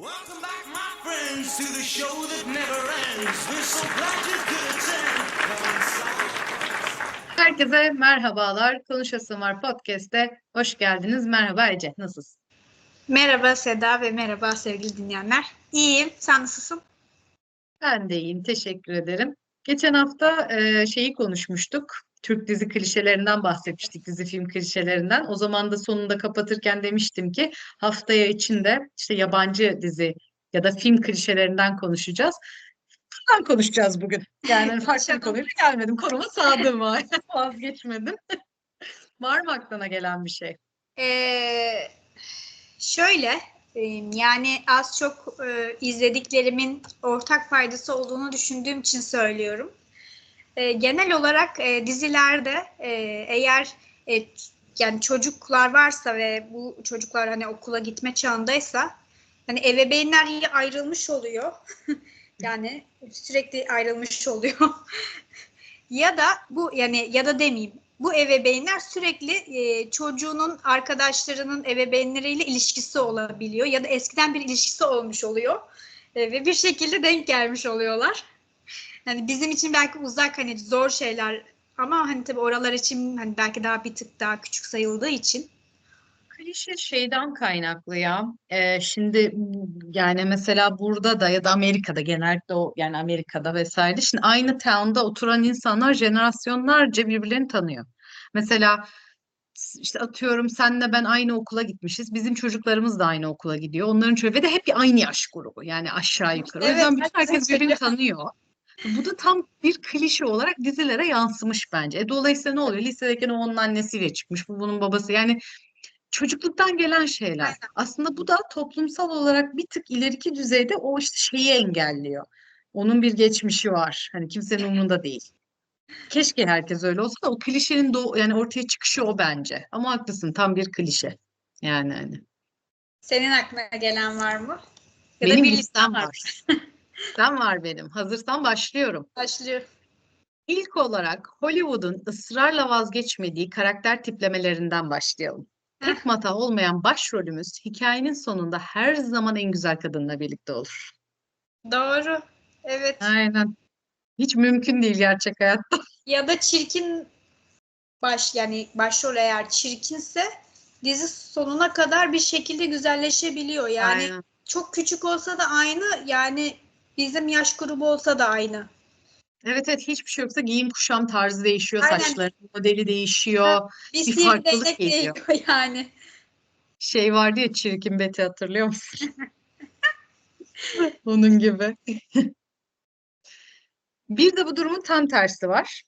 Welcome back, my friends, to the show that never ends. We're so glad you could attend. Herkese merhabalar. Konuşasın var podcast'te hoş geldiniz. Merhaba Ece, nasılsın? Merhaba Seda ve merhaba sevgili dinleyenler. İyiyim, sen nasılsın? Ben de iyiyim, teşekkür ederim. Geçen hafta e, şeyi konuşmuştuk. Türk dizi klişelerinden bahsetmiştik, dizi film klişelerinden. O zaman da sonunda kapatırken demiştim ki haftaya içinde işte yabancı dizi ya da film klişelerinden konuşacağız. Bundan konuşacağız bugün. Yani farklı bir konuyla gelmedim. Konuma sadım var. Vazgeçmedim. Var mı aklına gelen bir şey? Ee, şöyle, yani az çok e, izlediklerimin ortak paydası olduğunu düşündüğüm için söylüyorum. E, genel olarak e, dizilerde e, eğer e, yani çocuklar varsa ve bu çocuklar hani okula gitme çağındaysa hani ebeveynler ya ayrılmış oluyor yani sürekli ayrılmış oluyor ya da bu yani ya da demeyeyim bu ebeveynler sürekli e, çocuğunun arkadaşlarının ebeveynleriyle ilişkisi olabiliyor ya da eskiden bir ilişkisi olmuş oluyor E, ve bir şekilde denk gelmiş oluyorlar. Hani bizim için belki uzak hani zor şeyler ama hani tabii oralar için hani belki daha bir tık daha küçük sayıldığı için. Klişe şeyden kaynaklı ya. Ee, şimdi yani mesela burada da ya da Amerika'da genellikle o yani Amerika'da vesaire. Şimdi aynı town'da oturan insanlar jenerasyonlarca birbirlerini tanıyor. Mesela işte atıyorum senle ben aynı okula gitmişiz. Bizim çocuklarımız da aynı okula gidiyor. Onların çocuğu ve de hep aynı yaş grubu. Yani aşağı yukarı. O Evet, yüzden bütün herkes birbirini tanıyor. Bu da tam bir klişe olarak dizilere yansımış bence. E, dolayısıyla ne oluyor? Lisedeyken o onun annesiyle çıkmış, bu bunun babası. Yani çocukluktan gelen şeyler. Aslında bu da toplumsal olarak bir tık ileriki düzeyde o işte şeyi engelliyor. Onun bir geçmişi var. Hani kimsenin umurunda değil. Keşke herkes öyle olsa da o klişenin doğ yani ortaya çıkışı o bence. Ama haklısın tam bir klişe. Yani hani. Senin aklına gelen var mı? Ya da Benim bir listem var. var. Listem var benim. Hazırsan başlıyorum. Başlıyor. İlk olarak Hollywood'un ısrarla vazgeçmediği karakter tiplemelerinden başlayalım. Tek mata olmayan başrolümüz hikayenin sonunda her zaman en güzel kadınla birlikte olur. Doğru. Evet. Aynen. Hiç mümkün değil gerçek hayatta. Ya da çirkin baş yani başrol eğer çirkinse dizi sonuna kadar bir şekilde güzelleşebiliyor. Yani Aynen. çok küçük olsa da aynı yani bizim yaş grubu olsa da aynı. Evet evet hiçbir şey yoksa giyim kuşam tarzı değişiyor, Aynen. saçların modeli değişiyor. Bir Bir farklılık geliyor. yani. Şey vardı ya Çirkin Betty hatırlıyor musun? Onun gibi. Bir de bu durumun tam tersi var.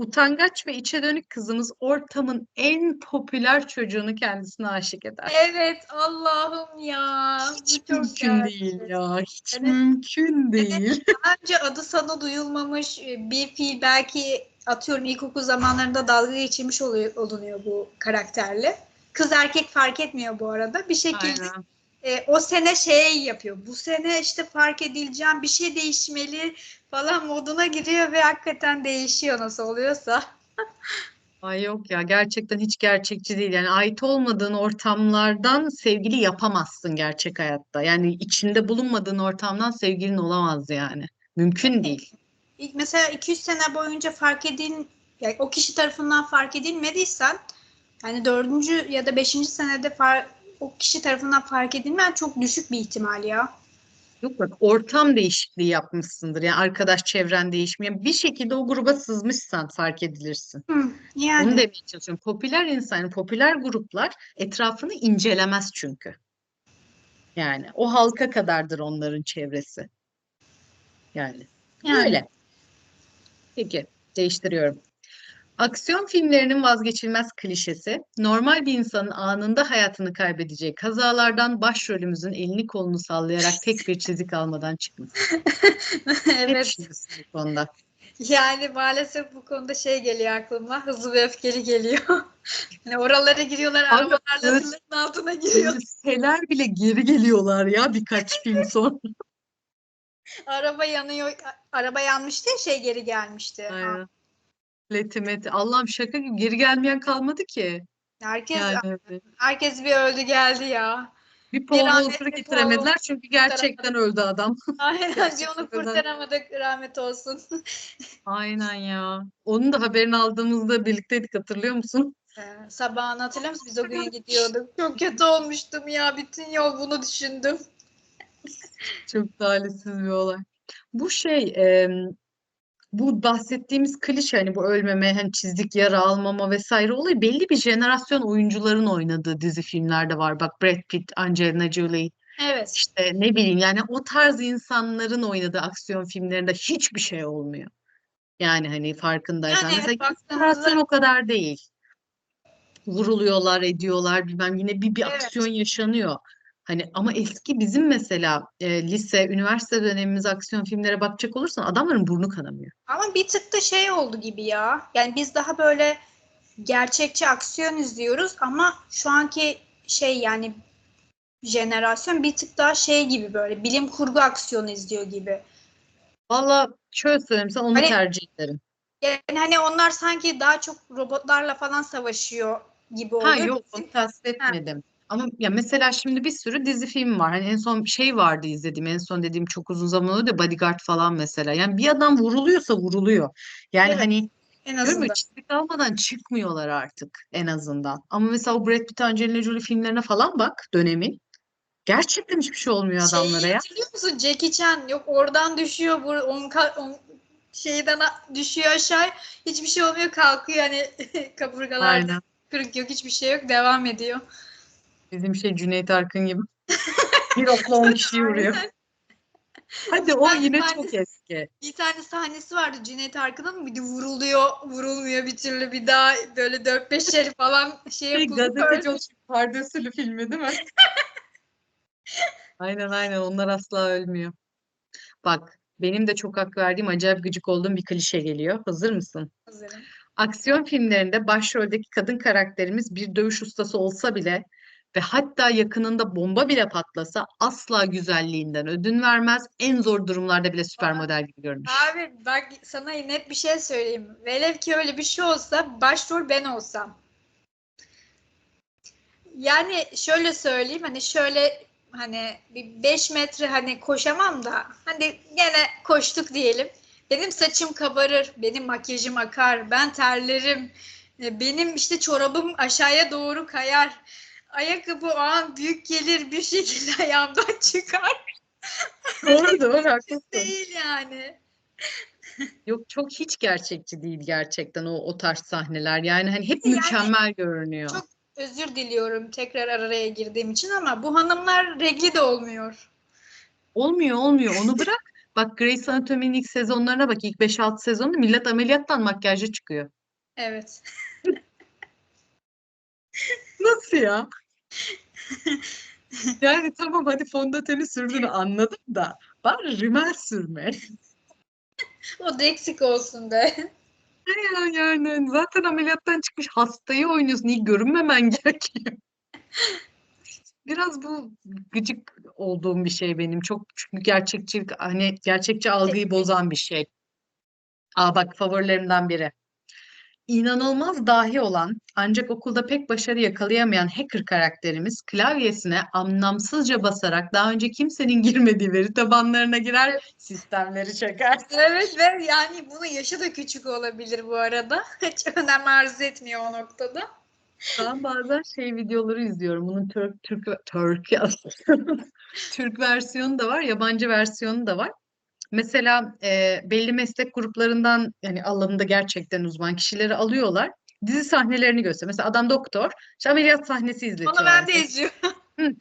Utangaç ve içe dönük kızımız ortamın en popüler çocuğunu kendisine aşık eder. Evet Allah'ım ya. Hiç Bu çok mümkün gerçek. değil ya. Hiç Evet. mümkün değil. Daha önce adı sana duyulmamış e, bir fiil belki atıyorum ilkokul zamanlarında dalga geçirmiş oluyor, olunuyor bu karakterle. Kız erkek fark etmiyor bu arada. Bir şekilde Aynen. E, o sene şey yapıyor. Bu sene işte fark edileceğim bir şey değişmeli falan moduna giriyor ve hakikaten değişiyor nasıl oluyorsa. Ay yok ya gerçekten hiç gerçekçi değil. Yani ait olmadığın ortamlardan sevgili yapamazsın gerçek hayatta. Yani içinde bulunmadığın ortamdan sevgilin olamaz yani. Mümkün değil. İlk mesela 200 sene boyunca fark edil yani o kişi tarafından fark edilmediysen yani dördüncü ya da beşinci senede far, o kişi tarafından fark edilmen çok düşük bir ihtimal ya. Yok bak ortam değişikliği yapmışsındır. Yani arkadaş çevren değişmiyor. Bir şekilde o gruba sızmışsan fark edilirsin. Hı, Onu yani demeye çalışıyorum. Popüler insan, popüler gruplar etrafını incelemez çünkü. Yani o halka kadardır onların çevresi. Yani Yani. öyle. Peki, değiştiriyorum. Aksiyon filmlerinin vazgeçilmez klişesi, normal bir insanın anında hayatını kaybedeceği kazalardan başrolümüzün elini kolunu sallayarak tek bir çizik almadan çıkması. Evet. bu konuda? Yani maalesef bu konuda şey geliyor aklıma. Hızlı ve öfkeli geliyor. hani oralara giriyorlar, Abi, arabalarla evet. altına giriyor. Ölseler bile geri geliyorlar ya birkaç film sonra. Araba yanıyor. Araba yanmıştı ya şey geri gelmişti. Ha, Aynen. Leti meti. Allah'ım şaka gibi geri gelmeyen kalmadı ki. Herkes Yani. herkes bir öldü geldi ya. Bir Paul rahmetli getiremediler çünkü gerçekten öldü adam. Aynen Gerçekten onu öyle. kurtaramadık rahmet olsun. Aynen ya. Onun da haberini aldığımızda birlikteydik hatırlıyor musun? Ee, sabahını hatırlıyor musun? Biz o gün gidiyorduk. Çok kötü olmuştum ya. Bütün yol bunu düşündüm. Çok talihsiz bir olay. Bu şey, em, bu bahsettiğimiz klişe hani bu ölmeme, hani çizik yara almama vesaire olayı belli bir jenerasyon oyuncuların oynadığı dizi filmlerde var. Bak Brad Pitt, Angelina Jolie, Evet. işte ne bileyim yani o tarz insanların oynadığı aksiyon filmlerinde hiçbir şey olmuyor. Yani hani farkındaysan. Yani evet, Mesela baktığımızda- jenerasyon o kadar değil. Vuruluyorlar, ediyorlar bilmem yine bir bir Evet. aksiyon yaşanıyor. Hani ama eski bizim mesela e, lise, üniversite dönemimiz aksiyon filmlere bakacak olursan adamların burnu kanamıyor. Ama bir tık da şey oldu gibi ya. Yani biz daha böyle gerçekçi aksiyon izliyoruz ama şu anki şey yani jenerasyon bir tık daha şey gibi böyle bilim kurgu aksiyonu izliyor gibi. Valla şöyle söyleyeyim sana onu Hani- tercih ederim. Yani hani onlar sanki daha çok robotlarla falan savaşıyor gibi Ha oluyor. yok Bizim- onu kastetmedim. Ama ya mesela şimdi bir sürü dizi film var. Hani en son şey vardı izlediğim. En son dediğim çok uzun zaman oldu ya Bodyguard falan mesela. Yani bir adam vuruluyorsa vuruluyor. Yani Evet, hani en diyorum ya azından. çizik almadan çıkmıyorlar artık en azından. Ama mesela o Brad Pitt, Angelina Jolie filmlerine falan bak dönemin. Gerçekten hiçbir şey olmuyor adamlara Şeyi ya. hatırlıyor musun? Jackie Chan yok oradan düşüyor, bu on, ka- on şeyden a- düşüyor aşağı. Hiçbir şey olmuyor, kalkıyor hani kaburgalarda Aynen. kırık yok, hiçbir şey yok, devam ediyor. Bizim şey Cüneyt Arkın gibi. Bir okla on kişiyi vuruyor. Hadi o yine ben- çok eski. Bir tane sahnesi vardı Cüneyt Arkın'ın bir de vuruluyor, vurulmuyor bir türlü bir daha böyle 4-5 yeri falan şey Şey, yapılıyor. gazeteci o pardösülü filmi değil mi? Aynen aynen onlar asla ölmüyor. Bak benim de çok hak verdiğim acayip gıcık olduğum bir klişe geliyor. Hazır mısın? Hazırım. Aksiyon filmlerinde başroldeki kadın karakterimiz bir dövüş ustası olsa bile ve hatta yakınında bomba bile patlasa asla güzelliğinden ödün vermez. En zor durumlarda bile süper model gibi görünür. Abi bak sana net bir şey söyleyeyim. Velev ki öyle bir şey olsa başrol ben olsam. Yani şöyle söyleyeyim hani şöyle hani bir 5 metre hani koşamam da hani gene koştuk diyelim. Benim saçım kabarır, benim makyajım akar, ben terlerim. Benim işte çorabım aşağıya doğru kayar. Ayakkabı o an büyük gelir bir şekilde ayağımdan çıkar. Doğru doğru haklısın. Değil yani. Yok çok hiç gerçekçi değil gerçekten o o tarz sahneler. Yani hani hep Yani mükemmel görünüyor. çok Özür diliyorum tekrar araya girdiğim için ama bu hanımlar regli de olmuyor. Olmuyor olmuyor onu bırak. Bak Grey's Anatomy'nin ilk sezonlarına bak ilk 5-6 sezonu millet ameliyattan makyajlı çıkıyor. Evet. Nasıl ya? Yani tamam hadi fondöteni sürdüğünü anladım da bari rimel sürme. O da eksik olsun be. Ya yani zaten ameliyattan çıkmış hastayı oynuyorsun. İyi görünmemen gerekiyor. Biraz bu gıcık olduğum bir şey benim. Çok çünkü gerçekçilik hani gerçekçi algıyı bozan bir şey. Aa bak favorilerimden biri. İnanılmaz dahi olan ancak okulda pek başarı yakalayamayan hacker karakterimiz klavyesine anlamsızca basarak daha önce kimsenin girmediği veri tabanlarına girer, sistemleri çeker. Evet ve yani bunun yaşı da küçük olabilir bu arada. Hiç önem arz etmiyor o noktada. Ben bazen şey videoları izliyorum. Bunun Türk Türk Türk Türk versiyonu da var, yabancı versiyonu da var. Mesela e, belli meslek gruplarından yani alanında gerçekten uzman kişileri alıyorlar. Dizi sahnelerini gösteriyor. Mesela adam doktor, işte ameliyat sahnesi Onu izletiyorlar. ben de izliyorum.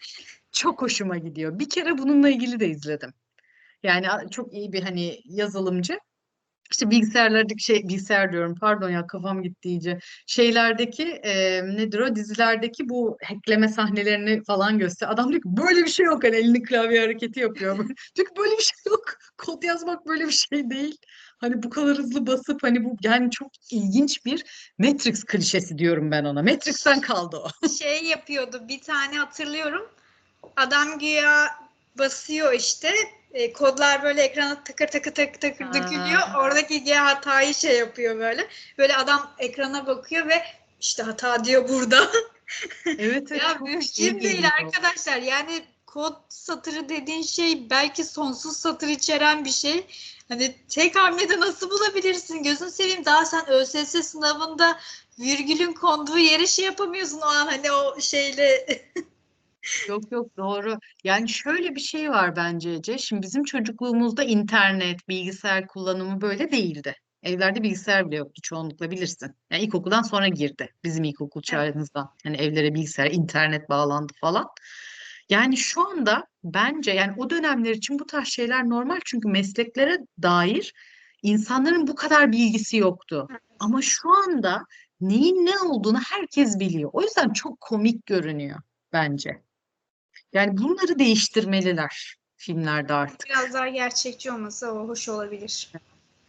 Çok hoşuma gidiyor. Bir kere bununla ilgili de izledim. Yani çok iyi bir hani yazılımcı. İşte bilgisayarlardaki şey bilgisayar diyorum pardon ya kafam gitti iyice. Şeylerdeki e, nedir o dizilerdeki bu hackleme sahnelerini falan göster. Adam diyor ki böyle bir şey yok. Hani elini klavye hareketi yapıyor. Diyor ki böyle bir şey yok. Kod yazmak böyle bir şey değil. Hani bu kadar hızlı basıp hani bu yani çok ilginç bir Matrix klişesi diyorum ben ona. Matrix'ten kaldı o. Şey yapıyordu bir tane hatırlıyorum. Adam güya basıyor işte. e, kodlar böyle ekrana takır takır takır takır Ha. dökülüyor. Oradaki G hatayı şey yapıyor böyle. Böyle adam ekrana bakıyor ve işte hata diyor burada. Evet, evet Ya mümkün değil arkadaşlar. Yani kod satırı dediğin şey belki sonsuz satır içeren bir şey. Hani tek hamlede nasıl bulabilirsin? Gözünü seveyim daha sen ÖSS sınavında virgülün konduğu yere şey yapamıyorsun o an hani o şeyle. Yok yok doğru. Yani şöyle bir şey var bence Ece. Şimdi bizim çocukluğumuzda internet, bilgisayar kullanımı böyle değildi. Evlerde bilgisayar bile yoktu çoğunlukla bilirsin. Yani ilkokuldan sonra girdi bizim ilkokul çağımızdan. Hani evlere bilgisayar, internet bağlandı falan. Yani şu anda bence yani o dönemler için bu tarz şeyler normal çünkü mesleklere dair insanların bu kadar bilgisi yoktu. Ama şu anda neyin ne olduğunu herkes biliyor. O yüzden çok komik görünüyor bence. Yani bunları değiştirmeliler filmlerde artık. Biraz daha gerçekçi olmasa o hoş olabilir.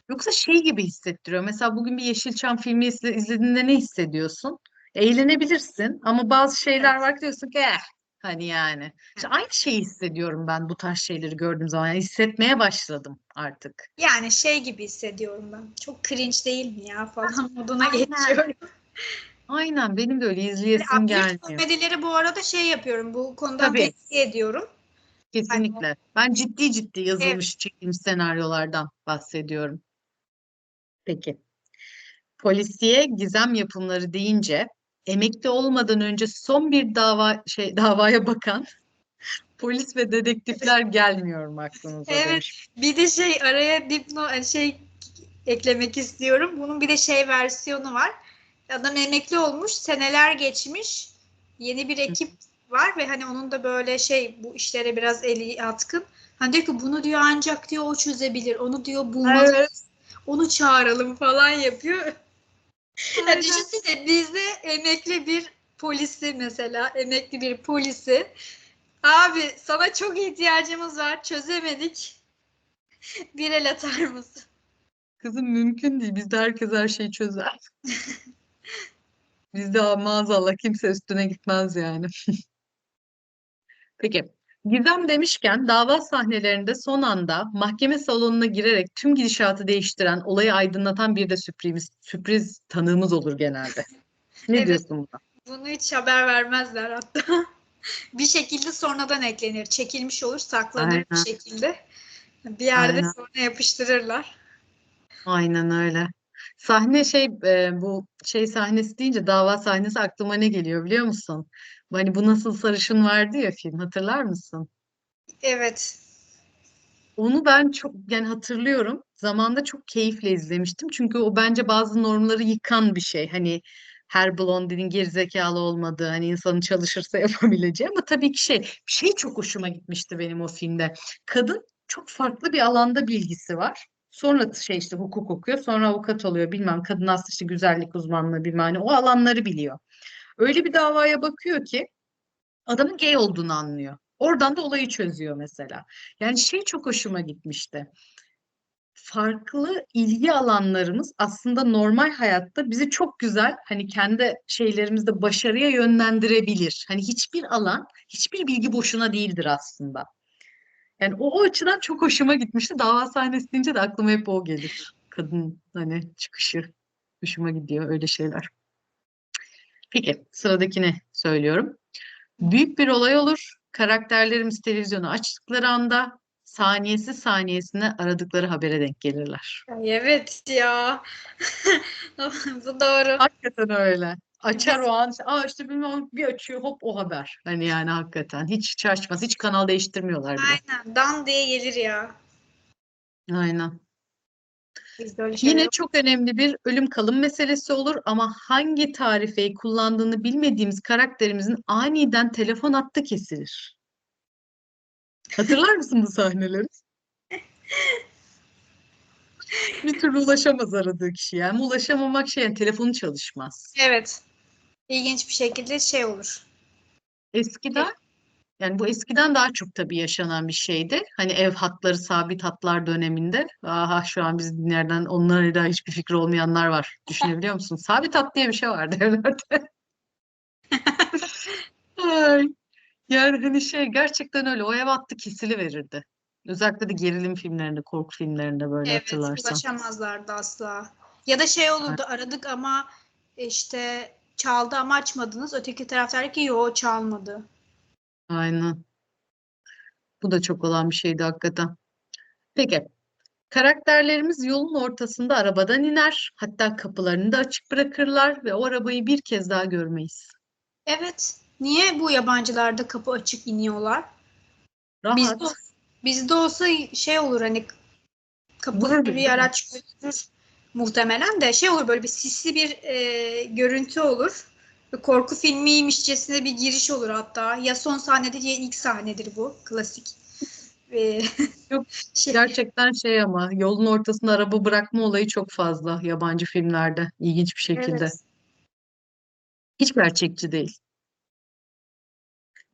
Yoksa şey gibi hissettiriyor. Mesela bugün bir Yeşilçam filmi izle- izlediğinde ne hissediyorsun? Eğlenebilirsin ama bazı şeyler var ki diyorsun ki eh, hani yani. İşte aynı şeyi hissediyorum ben bu tarz şeyleri gördüğüm zaman. Yani hissetmeye başladım artık. Yani şey gibi hissediyorum ben. Çok cringe değil mi ya falan moduna Aynen. geçiyorum. Aynen benim de öyle izleyesim Absürt gelmiyor. komedileri bu arada şey yapıyorum. Bu konudan Tabii. tavsiye ediyorum. Kesinlikle. Ben ciddi ciddi yazılmış çekilmiş senaryolardan bahsediyorum. Peki. Polisiye gizem yapımları deyince emekli olmadan önce son bir dava şey davaya bakan polis ve dedektifler gelmiyor mu aklınıza Evet. demiş. Bir de şey araya dipno şey eklemek istiyorum. Bunun bir de şey versiyonu var. Adam emekli olmuş, seneler geçmiş. Yeni bir ekip var ve hani onun da böyle şey bu işlere biraz eli yatkın. Hani diyor ki bunu diyor ancak diyor o çözebilir. Onu diyor bulmalıyız. Onu çağıralım falan yapıyor. Ya Aynen. düşünsene bizde emekli bir polisi mesela emekli bir polisi. Abi sana çok ihtiyacımız var çözemedik. Bir el atar mısın? Kızım mümkün değil. Bizde herkes her şeyi çözer. Bizde aa, maazallah kimse üstüne gitmez yani. Peki. Gizem demişken dava sahnelerinde son anda mahkeme salonuna girerek tüm gidişatı değiştiren, olayı aydınlatan bir de sürpriz, sürpriz tanığımız olur genelde. Ne Evet. diyorsun buna? Bunu hiç haber vermezler hatta. bir şekilde sonradan eklenir. Çekilmiş olur, saklanır bir Aynen. şekilde. Bir yerde Aynen. sonra yapıştırırlar. Aynen öyle. Sahne şey e, bu şey sahnesi deyince dava sahnesi aklıma ne geliyor biliyor musun? Hani bu nasıl sarışın vardı ya film hatırlar mısın? Evet. Onu ben çok yani hatırlıyorum. Zamanda çok keyifle izlemiştim. Çünkü o bence bazı normları yıkan bir şey. Hani her blondinin gerizekalı olmadığı, hani insanın çalışırsa yapabileceği ama tabii ki şey, bir şey çok hoşuma gitmişti benim o filmde. Kadın çok farklı bir alanda bilgisi var. Sonra şey işte hukuk okuyor, sonra avukat oluyor bilmem. Kadın aslında işte güzellik uzmanlığı bilmem hani o alanları biliyor. Öyle bir davaya bakıyor ki adamın gay olduğunu anlıyor. Oradan da olayı çözüyor mesela. Yani şey çok hoşuma gitmişti. Farklı ilgi alanlarımız aslında normal hayatta bizi çok güzel hani kendi şeylerimizde başarıya yönlendirebilir. Hani hiçbir alan, hiçbir bilgi boşuna değildir aslında. Yani o, o açıdan çok hoşuma gitmişti. Dava sahnesi deyince de aklıma hep o gelir. Kadın hani çıkışı hoşuma gidiyor öyle şeyler. Peki sıradakini söylüyorum. Büyük bir olay olur. Karakterlerimiz televizyonu açtıkları anda saniyesi saniyesine aradıkları habere denk gelirler. Ay, evet ya. Bu doğru. Hakikaten öyle. Açar o an. Aa işte bilmem bir açıyor hop o haber. Hani yani hakikaten hiç şaşmaz. Hiç kanal değiştirmiyorlar bile. Aynen. Dan diye gelir ya. Aynen. Bizde öyle şeyler Yine yok. çok önemli bir ölüm kalım meselesi olur ama hangi tarifeyi kullandığını bilmediğimiz karakterimizin aniden telefon hattı kesilir. Hatırlar mısın bu sahneleri? Bir türlü ulaşamaz aradığı kişiye. Yani ulaşamamak şey yani telefonu çalışmaz. Evet. İlginç bir şekilde şey olur. Eskiden yani bu eskiden daha çok tabii yaşanan bir şeydi. Hani ev hatları sabit hatlar döneminde. Aha şu an biz dinlerden onlara hiçbir fikri olmayanlar var. Düşünebiliyor musun? Sabit hat diye bir şey vardı evlerde. Ay. Yani hani şey gerçekten öyle. O ev hattı kesili verirdi. Özellikle de gerilim filmlerinde, korku filmlerinde böyle Evet, hatırlarsan. ulaşamazlardı asla. Ya da şey olurdu, aradık ama işte çaldı ama açmadınız. Öteki taraftar dedi ki yo çalmadı. Aynen. Bu da çok olan bir şeydi hakikaten. Peki. Karakterlerimiz yolun ortasında arabadan iner. Hatta kapılarını da açık bırakırlar ve o arabayı bir kez daha görmeyiz. Evet. Niye bu yabancılarda kapı açık iniyorlar? Bizde, Rahat. ol- bizde olsa şey olur hani kapalı Vurur bir araç götürür muhtemelen de şey olur böyle bir sisli bir e, görüntü olur. Bir korku filmiymişçesine bir giriş olur hatta. Ya son sahnedir ya ilk sahnedir bu. Klasik. Yok, şey, Gerçekten şey ama yolun ortasında araba bırakma olayı çok fazla yabancı filmlerde. İlginç bir şekilde. evet. Hiç gerçekçi değil.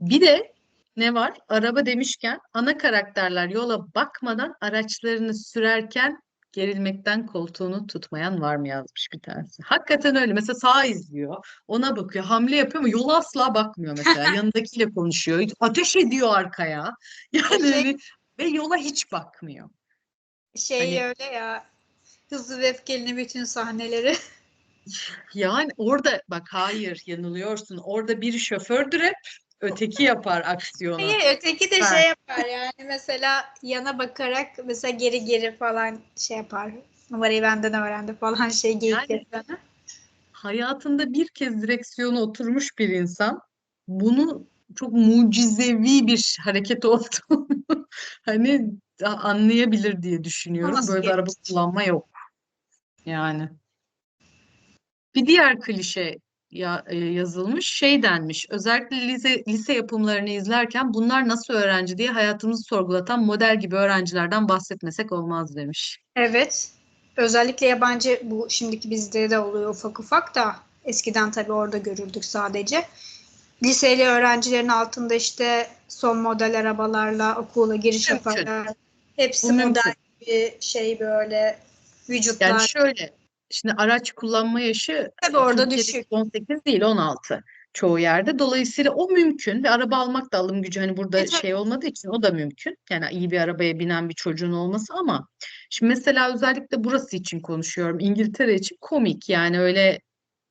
Bir de ne var? Araba demişken ana karakterler yola bakmadan araçlarını sürerken gerilmekten koltuğunu tutmayan var mı yazmış bir tanesi. Hakikaten öyle. Mesela sağa izliyor. Ona bakıyor. Hamle yapıyor ama yola asla bakmıyor mesela. Yanındakiyle konuşuyor. Ateş ediyor arkaya. Yani Şey- ve yola hiç bakmıyor. Şey Hani- öyle ya. Hızlı ve öfkelinin bütün sahneleri. Yani orada bak hayır yanılıyorsun. Orada biri şofördür hep. Öteki yapar aksiyonu. Hayır, öteki de Ha. şey yapar yani mesela yana bakarak mesela geri geri falan şey yapar. Numarayı benden öğrendi falan şey geyik Yani- hayatında bir kez direksiyona oturmuş bir insan bunu çok mucizevi bir hareket olduğunu hani anlayabilir diye düşünüyorum. Nasıl Böyle bir araba kullanma yok. Yani. Bir diğer klişe ya, e, yazılmış şey denmiş. Özellikle lise, lise yapımlarını izlerken bunlar nasıl öğrenci diye hayatımızı sorgulatan model gibi öğrencilerden bahsetmesek olmaz demiş. Evet. Özellikle yabancı bu şimdiki bizde de oluyor ufak ufak da eskiden tabii orada görürdük sadece. Liseli öğrencilerin altında işte son model arabalarla okula giriş yaparlar. Hepsi model bir şey böyle vücutlar. Yani şöyle, şimdi araç kullanma yaşı Tabii orada düşük. 18 değil 16 çoğu yerde. Dolayısıyla o mümkün ve araba almak da alım gücü hani burada E, şey olmadığı için o da mümkün. Yani iyi bir arabaya binen bir çocuğun olması ama şimdi mesela özellikle burası için konuşuyorum. İngiltere için komik yani öyle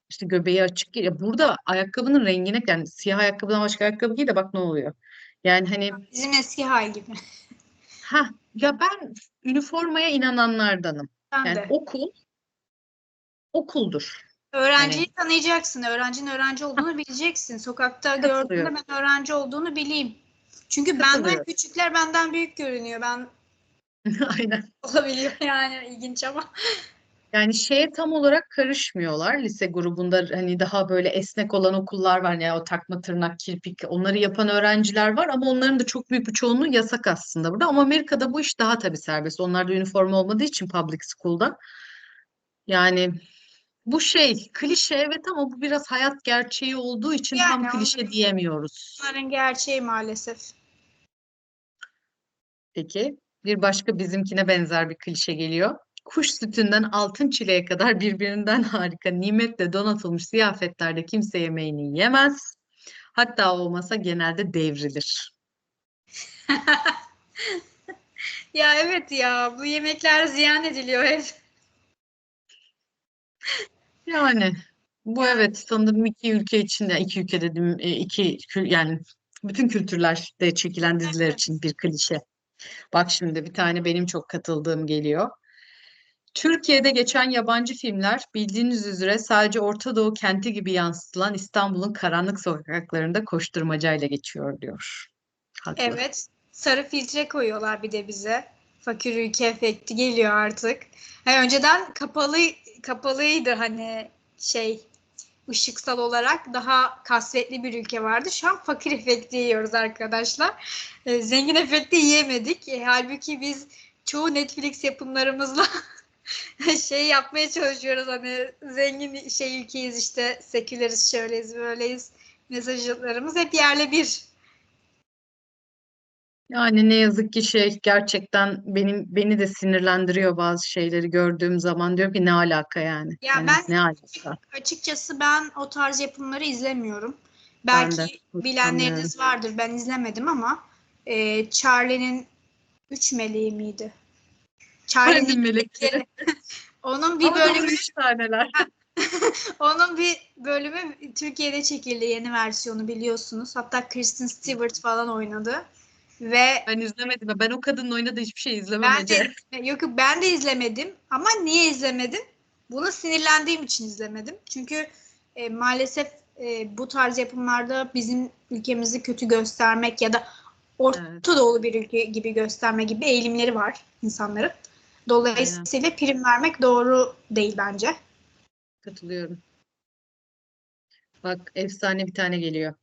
işte göbeği açık. Ya burada ayakkabının rengine yani siyah ayakkabıdan başka ayakkabı giy de bak ne oluyor. Yani hani Bizim eski hal gibi. ha ya ben üniformaya inananlardanım. Ben Yani de. okul okuldur. Öğrenciyi tanıyacaksın. Öğrencinin öğrenci olduğunu bileceksin. Sokakta gördüğünde ben öğrenci olduğunu bileyim. Çünkü benden küçükler benden büyük görünüyor. Ben Aynen. olabiliyor yani ilginç ama. Yani şeye tam olarak karışmıyorlar. Lise grubunda hani daha böyle esnek olan okullar var. Yani o takma tırnak, kirpik onları yapan öğrenciler var ama onların da çok büyük bir çoğunluğu yasak aslında burada. Ama Amerika'da bu iş daha tabii serbest. Onlarda üniforma olmadığı için public school'da. Yani bu şey klişe evet ama bu biraz hayat gerçeği olduğu için tam Yani klişe onu- diyemiyoruz. Bunların gerçeği maalesef. Peki bir başka bizimkine benzer bir klişe geliyor. Kuş sütünden altın çileğe kadar birbirinden harika nimetle donatılmış ziyafetlerde kimse yemeğini yemez. Hatta o masa genelde devrilir. Ya evet ya bu yemekler ziyan ediliyor hep. Yani bu evet sanırım iki ülke içinde iki ülke dedim e, iki yani bütün kültürlerde çekilen diziler için bir klişe. Bak şimdi bir tane benim çok katıldığım geliyor. Türkiye'de geçen yabancı filmler bildiğiniz üzere sadece Orta Doğu kenti gibi yansıtılan İstanbul'un karanlık sokaklarında koşturmacayla geçiyor diyor. Haklı. Evet. Sarı filtre koyuyorlar bir de bize. Fakir ülke efekti geliyor artık. Yani önceden kapalı kapalıydı hani şey ışıksal olarak daha kasvetli bir ülke vardı. Şu an fakir efekti yiyoruz arkadaşlar. Ee, zengin efekti yiyemedik. E, halbuki biz çoğu Netflix yapımlarımızla şey yapmaya çalışıyoruz hani zengin şey ülkeyiz işte seküleriz şöyleyiz böyleyiz mesajlarımız hep yerle bir. Yani ne yazık ki şey gerçekten benim beni de sinirlendiriyor bazı şeyleri gördüğüm zaman diyorum ki ne alaka yani? Ya Hani ben ne alaka? Açıkçası ben o tarz yapımları izlemiyorum. Ben de Belki bilenleriniz vardır. Ben izlemedim ama e, Charlie'nin Üç Meleği miydi? Charlie'nin melekleri. Onun bir Ama bölümü üç taneler. Onun bir bölümü Türkiye'de çekildi yeni versiyonu biliyorsunuz. Hatta Kristen Stewart falan oynadı. Ve Ben izlemedim. Ben o kadının oynadığı hiçbir şey izlemem ben Ece. de yok yok ben de izlemedim ama niye izlemedim? Buna sinirlendiğim için izlemedim. Çünkü e, maalesef e, bu tarz yapımlarda bizim ülkemizi kötü göstermek ya da Orta Evet. Doğulu bir ülke gibi gösterme gibi eğilimleri var insanların. Dolayısıyla prim vermek doğru değil bence. Katılıyorum. Bak efsane bir tane geliyor.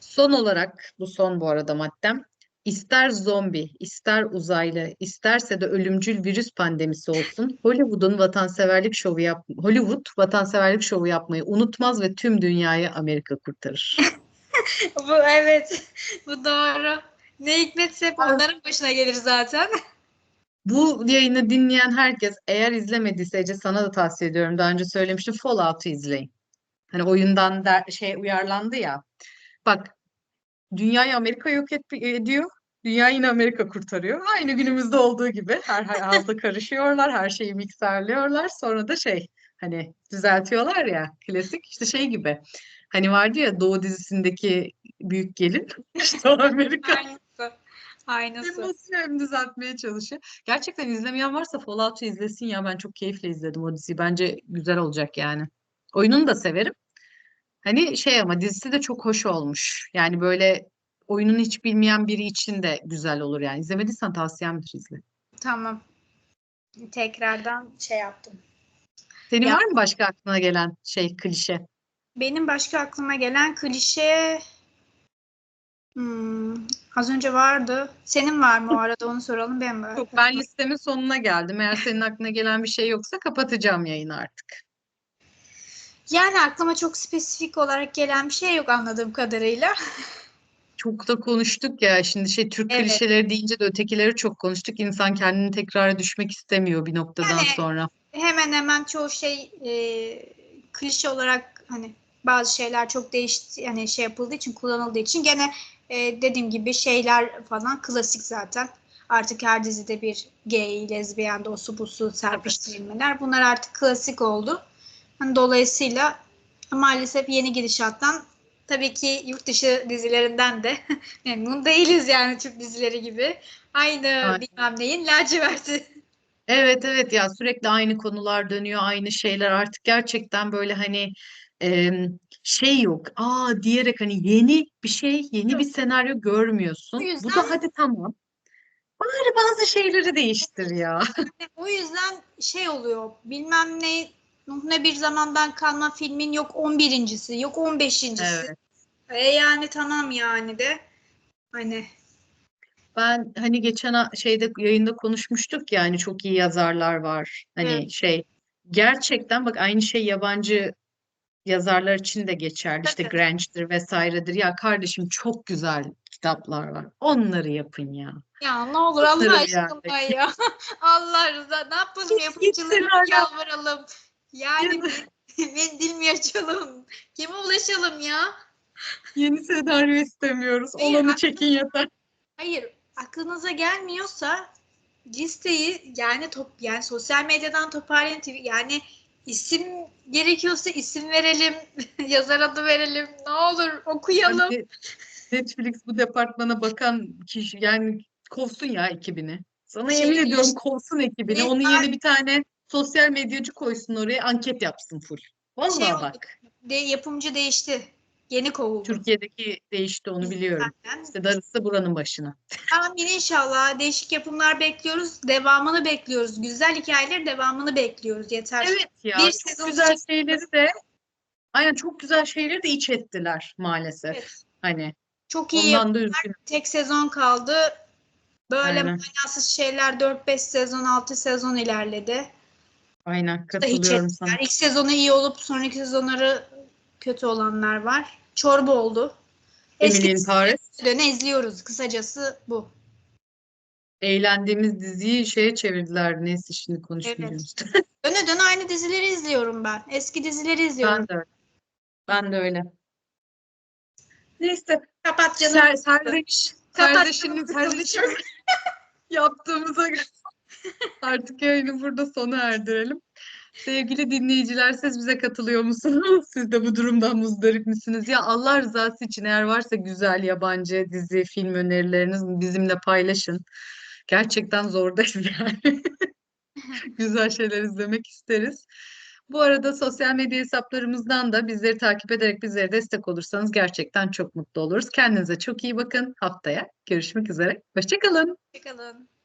Son olarak bu son bu arada maddem. İster zombi, ister uzaylı, isterse de ölümcül virüs pandemisi olsun. Hollywood'un vatanseverlik şovu yap Hollywood vatanseverlik şovu yapmayı unutmaz ve tüm dünyayı Amerika kurtarır. Bu evet. Bu doğru. Ne hikmetse hep onların başına gelir zaten. Bu yayını dinleyen herkes eğer izlemediyse Ece sana da tavsiye ediyorum. Daha önce söylemiştim Fallout'u izleyin. Hani oyundan der, şey uyarlandı ya. Bak dünyayı Amerika yok et- ediyor. Dünya yine Amerika kurtarıyor. Aynı günümüzde olduğu gibi her halda karışıyorlar, her şeyi mikserliyorlar. Sonra da şey hani düzeltiyorlar ya klasik işte şey gibi. Hani vardı ya Doğu dizisindeki büyük gelin işte Amerika. Aynısı. Hem Aynısı. basıyor hem düzeltmeye çalışıyor. Gerçekten izlemeyen varsa Fallout'u izlesin ya. Ben çok keyifle izledim o diziyi. Bence güzel olacak yani. Oyununu da severim. Hani şey ama dizisi de çok hoş olmuş. Yani böyle oyununu hiç bilmeyen biri için de güzel olur yani. İzlemediysen tavsiyemdir izle. Tamam. Tekrardan şey yaptım. Senin Ya- var mı başka aklına gelen şey klişe? Benim başka aklıma gelen klişe hmm, az önce vardı. Senin var mı o arada onu soralım ben mi? Yok, ben listemin sonuna geldim. Eğer senin aklına gelen bir şey yoksa kapatacağım yayını artık. Yani aklıma çok spesifik olarak gelen bir şey yok anladığım kadarıyla. Çok da konuştuk ya şimdi şey Türk Evet. klişeleri deyince de ötekileri çok konuştuk. İnsan kendini tekrara düşmek istemiyor bir noktadan Yani- sonra. Hemen hemen çoğu şey e, klişe olarak hani bazı şeyler çok değişti yani şey yapıldığı için kullanıldığı için gene e, dediğim gibi şeyler falan klasik zaten. Artık her dizide bir gay, lezbiyen, dosu busu serpiştirilmeler. Bunlar artık klasik oldu. Hani dolayısıyla maalesef yeni gidişattan tabii ki yurt dışı dizilerinden de memnun değiliz yani Türk dizileri gibi. Aynı Aynen. bilmem neyin laciverti. Evet evet ya sürekli aynı konular dönüyor, aynı şeyler artık gerçekten böyle hani em, şey yok. Aa diyerek hani yeni bir şey, yeni bir senaryo görmüyorsun. Bu Bu yüzden- da hadi tamam. Bari bazı şeyleri değiştir ya. O yüzden şey oluyor bilmem ne Nuh ne bir zamandan kalma filmin yok 11.si yok 15.si. Evet. E yani tamam yani de hani Ben hani geçen ha- şeyde yayında konuşmuştuk ya hani çok iyi yazarlar var. Hani Evet. şey gerçekten bak aynı şey yabancı yazarlar için de geçerli. İşte Tabii. Grange'dir vesairedir. Ya kardeşim çok güzel kitaplar var. Onları yapın ya. ya ne olur Allah Kutlarım aşkına ya. Allah rızası ne yapalım yapımcılara senaryo. yalvaralım. Yani mendil mi açalım? Kime ulaşalım ya? Yeni senaryo istemiyoruz. Hayır, Olanı haklısın. çekin yeter. Hayır, aklınıza gelmiyorsa listeyi yani top yani sosyal medyadan toparlayın TV yani isim gerekiyorsa isim verelim, yazar adı verelim. Ne olur okuyalım. Hani Netflix bu departmana bakan kişi yani kovsun ya ekibini. Sana Şey, yemin ediyorum işte- kovsun ekibini. Onun yerine bir tane sosyal medyacı koysun oraya anket yapsın full. Vallahi Şey oldu. bak. De, yapımcı değişti. Yeni kovuldu. Türkiye'deki değişti onu biliyorum. Zaten. İşte darısı buranın başına. Amin inşallah. Değişik yapımlar bekliyoruz. Devamını bekliyoruz. Güzel hikayeler devamını bekliyoruz. Yeter. Evet ya Bir çok güzel şeyleri de aynen çok güzel şeyleri de iç ettiler maalesef. Evet. Hani Çok iyi ondan da üzgünüm. tek sezon kaldı. Böyle Aynen. manasız şeyler 4-5 sezon, 6 sezon ilerledi. Aynen katılıyorum sana. ettiler. İlk sezonu iyi olup sonraki sezonları kötü olanlar var. Çorba oldu. Eski Paris. döne izliyoruz. Kısacası bu. Eğlendiğimiz diziyi şeye çevirdiler. Neyse şimdi konuşmayacağım işte. Döne döne aynı dizileri izliyorum ben. Eski dizileri izliyorum. Ben de öyle. Ben de öyle. Neyse. Kapat canım. Ser, serdeş, canım, serdeşim yaptığımıza göre artık yayını burada sona erdirelim. Sevgili dinleyiciler siz bize katılıyor musunuz? Siz de bu durumdan muzdarip misiniz? Ya Allah rızası için eğer varsa güzel yabancı dizi, film önerileriniz bizimle paylaşın. Gerçekten zordayız yani. Güzel şeyler izlemek isteriz. Bu arada sosyal medya hesaplarımızdan da bizleri takip ederek bizlere destek olursanız gerçekten çok mutlu oluruz. Kendinize çok iyi bakın. Haftaya görüşmek üzere. Hoşça kalın. Hoşçakalın.